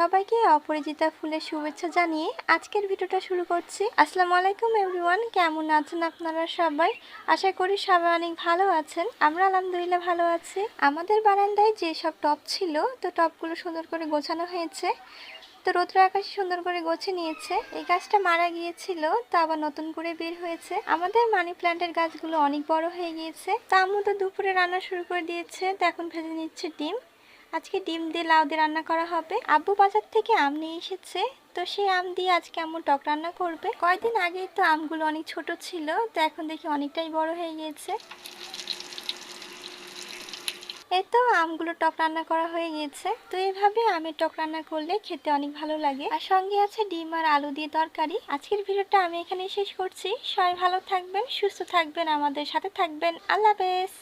সবাইকে অপরাজিতা ফুলের শুভেচ্ছা জানিয়ে আজকের ভিডিওটা শুরু করছি। আসসালামু আলাইকুম এভরিওয়ান, কেমন আছেন আপনারা সবাই? আশা করি সবাই অনেক ভালো আছেন। আমরা আলহামদুলিল্লাহ ভালো আছি। আমাদের বারান্দায় যে সব টপ ছিল, তো টপগুলো সুন্দর করে গোছানো হয়েছে। তো রৌদ্র আকাশে সুন্দর করে গোছে নিয়েছে। এই গাছটা মারা গিয়েছিল, তো আবার নতুন করে বের হয়েছে। আমাদের মানি প্ল্যান্টের গাছগুলো অনেক বড় হয়ে গিয়েছে। তা তো দুপুরে রান্না শুরু করে দিয়েছে, তো এখন ভেজে নিচ্ছে ডিম। আজকে ডিম দিয়ে লাউ দিয়ে রান্না করা হবে। আব্বু বাজার থেকে আম নিয়ে এসেছে। তো সেই আম দিয়ে আজকে আম্মু টক রান্না করবে। কয়েকদিন আগেই তো আমগুলো অনেক ছোট ছিল। তো এখন দেখি অনেকটাই বড় হয়ে গিয়েছে। এই তো আমগুলো টক রান্না করা হয়ে গিয়েছে। তো এইভাবে আমের টক রান্না করলে খেতে অনেক ভালো লাগে। আর সঙ্গে আছে ডিম আর আলু দিয়ে তরকারি। আজকের ভিডিওটা আমি এখানেই শেষ করছি। সবাই ভালো থাকবেন, সুস্থ থাকবেন, আমাদের সাথে থাকবেন। আল্লাহ হাফেজ।